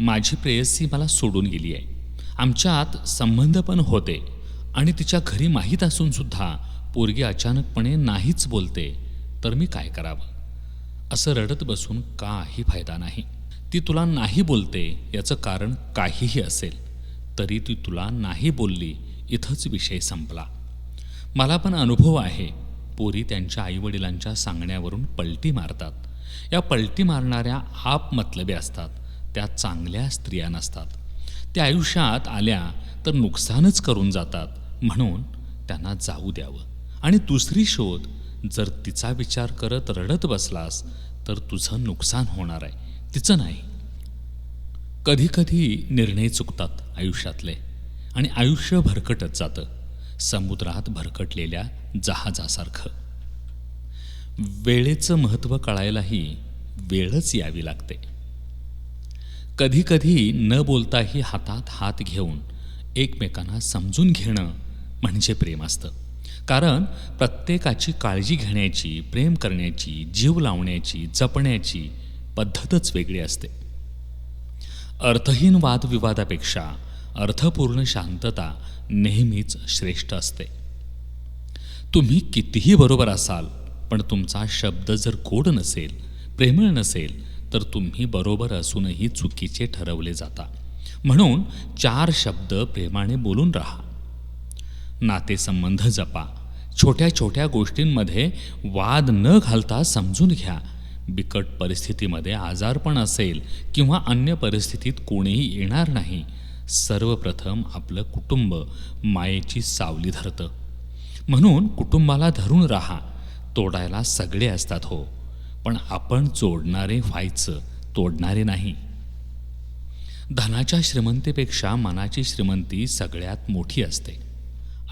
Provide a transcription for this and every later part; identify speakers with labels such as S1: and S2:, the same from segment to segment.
S1: माझी प्रेयसी मला सोडून गेली आहे. आमच्यात संबंध पण होते आणि तिच्या घरी माहीत असूनसुद्धा पोरगी अचानकपणे नाहीच बोलते. तर मी काय करावं? असं रडत बसून काही फायदा नाही. ती तुला नाही बोलते याचं कारण काहीही असेल. तरी ती तुला नाही बोलली इथंच विषय संपला. मला पण अनुभव आहे. पोरी त्यांच्या आईवडिलांच्या सांगण्यावरून पलटी मारतात. या पलटी मारणाऱ्या आप मतलबे असतात. त्या चांगल्या स्त्रिया नसतात. त्या आयुष्यात आल्या तर नुकसानच करून जातात. म्हणून त्यांना जाऊ द्यावं. आणि दुसरी शोध जर तिचा विचार करत रडत बसलास तर तुझं नुकसान होणार आहे. तिचं नाही. कधीकधी निर्णय चुकतात आयुष्यातले. आणि आयुष्य भरकटत जातं. समुद्रात भरकटलेल्या जहाजासारखं. वेळेचं महत्त्व कळायलाही वेळच यावी लागते. कधीकधी न बोलताही हातात हात घेऊन एकमेकांना समजून घेणं म्हणजे प्रेम असतं. कारण प्रत्येकाची काळजी घेण्याची प्रेम करण्याची जीव लावण्याची जपण्याची पद्धतच वेगळी असते. अर्थहीन वादविवादापेक्षा अर्थपूर्ण शांतता नेहमीच श्रेष्ठ असते. तुम्ही कितीही बरोबर असाल पण तुमचा शब्द जर गोड नसेल प्रेमळ नसेल तर तुम्ही बरोबर असूनही चुकीचे ठरवले जाता. म्हणून चार शब्द प्रेमाने बोलून राहा. नातेसंबंध जपा. छोट्या छोट्या गोष्टींमध्ये वाद न घालता समजून घ्या. बिकट परिस्थितीमध्ये आजारपण असेल किंवा अन्य परिस्थितीत कोणीही येणार नाही. सर्वप्रथम आपलं कुटुंब मायेची सावली धरतं. म्हणून कुटुंबाला धरून राहा. तोडायला सगळे असतात हो. पण आपण जोडणारे व्हायचं तोडणारे नाही. धनाच्या श्रीमंतीपेक्षा मनाची श्रीमंती सगळ्यात मोठी असते.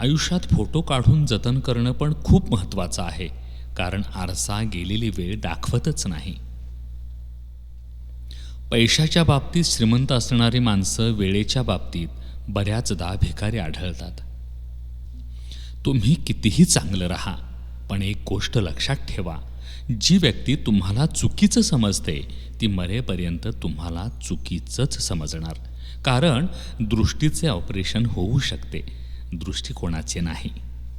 S1: आयुष्यात फोटो काढून जतन करणं पण खूप महत्त्वाचं आहे कारण आरसा गेलेली वेळ दाखवतच नाही. पैशाच्या बाबतीत श्रीमंत असणारी माणसं वेळेच्या बाबतीत बऱ्याचदा भिकारी आढळतात. तुम्ही कितीही चांगलं राहा पण एक गोष्ट लक्षात ठेवा जी व्यक्ती तुम्हाला चुकीचं समजते ती मरेपर्यंत तुम्हाला चुकीचंच समजणार. कारण दृष्टीचे ऑपरेशन होऊ शकते. दृष्टिकोनाचे नाही.